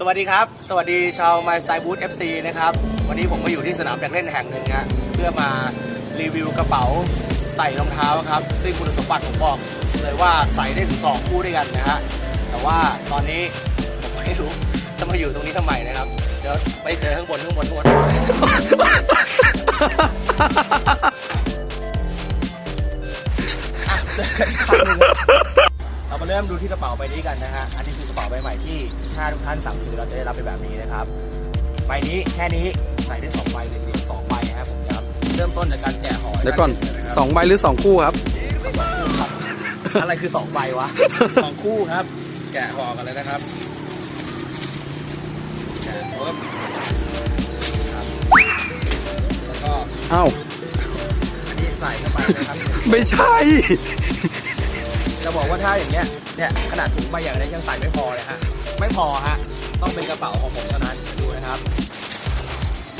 สวัสดีครับ สวัสดีชาว My Style Boot FC นะครับ วันนี้ผมมาอยู่ที่สนามแข่งเล่นแห่งหนึ่งฮะเพื่อมารีวิวกระเป๋าใส่รองเท้าครับ ซึ่งคุณสมบัติผมบอกเลยว่าใส่ได้ถึง2คู่ด้วยกันนะฮะ แต่ว่าตอนนี้ผมไม่รู้จะมาอยู่ตรงนี้ทำไมนะครับ เดี๋ยวไปเจอข้างบนข้างบนข้างบนเจอกันครั้งนึง เรามาเริ่มดูที่กระเป๋าใบนี้กันนะฮะ อันนี้คือกระเป๋าใบใหม่ที่ถ้าทุกท่านสั่งซื้อเราจะได้รับเป็นแบบนี้นะครับ ใบนี้แค่นี้ใส่ได้สองใบเลยทีเดียวสองใบนะครับผมย้ำเริ่มต้นจากการแกะห่อเดี๋ยวก่อนนะครับสองใบหรือสองคู่ครับสองคู่ครับ อะไรคือสองใบวะสองคู่ครับ แกะห่อกันเลยนะครับแกะปุ๊บครับแล้วก็เอ้าอันนี้ใส่เข้าไปนะครับ ไม่ใช่ จะบอกว่าถ้าอย่างเงี้ยเนี่ยขนาดถุงใบอย่างนี้ยังใส่ไม่พอเลยฮะไม่พอฮะต้องเป็นกระเป๋าของผมเท่านั้นดูนะครับ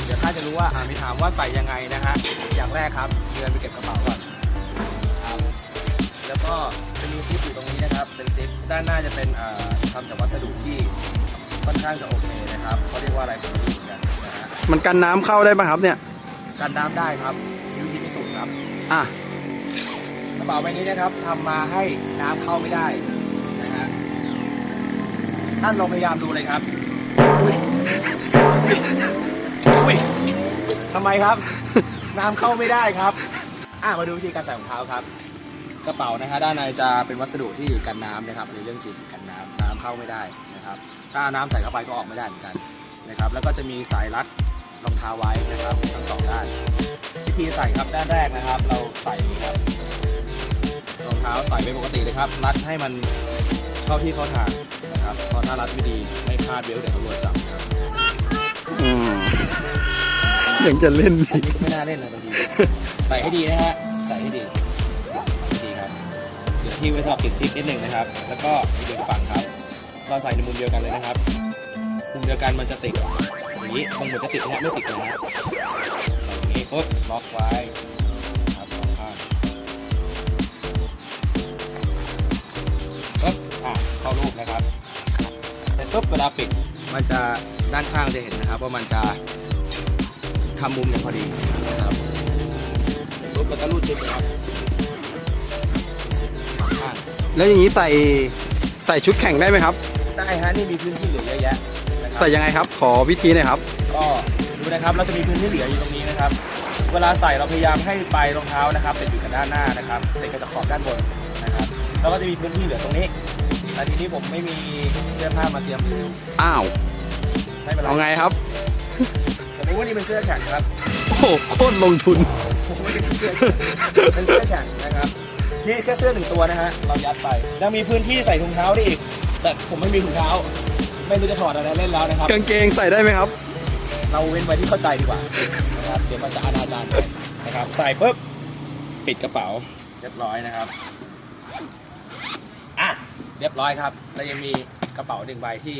เดี๋ยวถ้าจะรู้ว่าอ่ามีถามว่าใส่ยังไงนะฮะอย่างแรกครับเดินไปเก็บกระเป๋าก่อนครับแล้วก็จะมีซิปอยู่ตรงนี้นะครับเป็นซิปด้านหน้าจะเป็นอ่าทำจากวัสดุที่ค่อนข้างจะโอเคนะครับเขาเรียกว่าอะไรผมไม่รู้เหมือนกันนะฮะมันกันน้ำเข้าได้ไหมครับเนี่ย กันน้ำได้ครับมีวิธีพิสูจน์ครับ อะกระ เป๋าใบนี้นะครับทำมาให้น้ำเข้าไม่ได้นะฮะท่านลองพยายามดูเลยครับอุ้ยอุ้ยอุ้ยทำไมครับ น้ำเข้าไม่ได้ครับอะมาดูวิธีการใส่รองเท้าครับ กระเป๋านะฮะด้านในจะเป็นวัสดุที่กันน้ำนะครับในเรื่องจริงกันน้ำน้ำเข้าไม่ได้นะครับ ถ้าน้ำใส่เข้าไปก็ออกไม่ได้เหมือนกันนะครับ แล้วก็จะมีสายรัดรองเท้าไว้นะครับทั้งสองด้าน วิธีใส่ครับด้านแรกนะครับ เราใส่ครับ ท้าใส่ไปปกติเลยครับ รัดให้มันเข้าที่เข้าทางนะครับเพราะถ้ารัดไม่ดีไม่คาดเบลต์เดี๋ยวตำรวจจับครับอืมยังจะเล่นอัอีนกนี้ก็ไม่น่าเล่นนะบางทีใส่ให้ดีนะฮะใส่ให้ดีดีครับเดี๋ยวที่ไว้สำหรับติดสติ๊กนิดหนึ่งนะครับ แล้วก็อีกหนึ่งฝั่งครับ เราใส่ในมุมเดียวกันเลยนะครับมุมเดียวกันมันจะติดอย่างนี้บางมุมจะติดนะฮะไม่ติดนะฮะใส่อย่างนี้ปุ๊บล็อกไว้ นะครับเสร็จปุ๊บเวลาปิดมันจะด้านข้างจะเห็นนะครับ ว่ามันจะทำมุมอย่างพอดีนะครับเสร็จปุ๊บแล้วก็รูดซิปนะครับรูดซิปสองข้างแล้วอย่างนี้ใส่ใส่ชุดแข่งได้ไหมครับ ได้ฮะนี่มีพื้นที่เหลือเยอะแยะนะครัใส่ยังไงครับ ขอวิธีหน่อยครับ ก็ดูนะครับเราจะมีพื้นที่เหลืออยู่ตรงนี้นะครับ เวลาใส่เราพยายามให้ปลายรองเท้านะครับติดอยู่กับด้านหน้านะครับติดกับขอบด้านบนนะครับแล้วก็จะมีพื้นที่เหลือตรงนี้ แต่ทีนี้ผมไม่มีเสื้อผ้ามาเตรียมรีวิวอ้าวไม่เป็นไรเอาไงครับ สมมติว่านี่เป็นเสื้อแข่งครับ โอ้โหโคตรลงทุน ผมไม่ได้เป็นเสื้อแข่งเป็นเสื้อแข่งนะครับ นี่แค่เสื้อหนึ่งตัวนะฮะ เรายัดไปแล้วมีพื้นที่ใส่ถุงเท้าได้อีก แต่ผมไม่มีถุงเท้า ไม่รู้จะถอดอะไรเล่นแล้วนะครับ กางเกงใส่ได้ไหมครับ เราเว้นไว้ที่เข้าใจดีกว่านะครับ เดี๋ยวมันจะอนาจารไปนะครับ ใส่ปุ๊บ ปิดกระเป๋า เรียบร้อยนะครับอะ เรียบร้อยครับแล้วยังมีกระเป๋าหนึ่งใบที่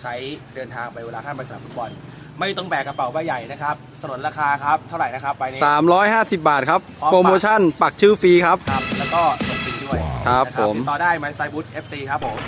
ใช้เดินทางไปเวลาข้ามไปสนามฟุตบอล ไม่ต้องแบกกระเป๋าใบใหญ่นะครับสนนราคาครับเท่าไหร่นะครับใบนี้ 350 บาทครับ พร้อมปะโปรโมชั่นปักชื่อฟรีครับ ครับแล้วก็ส่งฟรีด้วยครับนะผม ติดต่อได้ My Style Boot FC ครับผม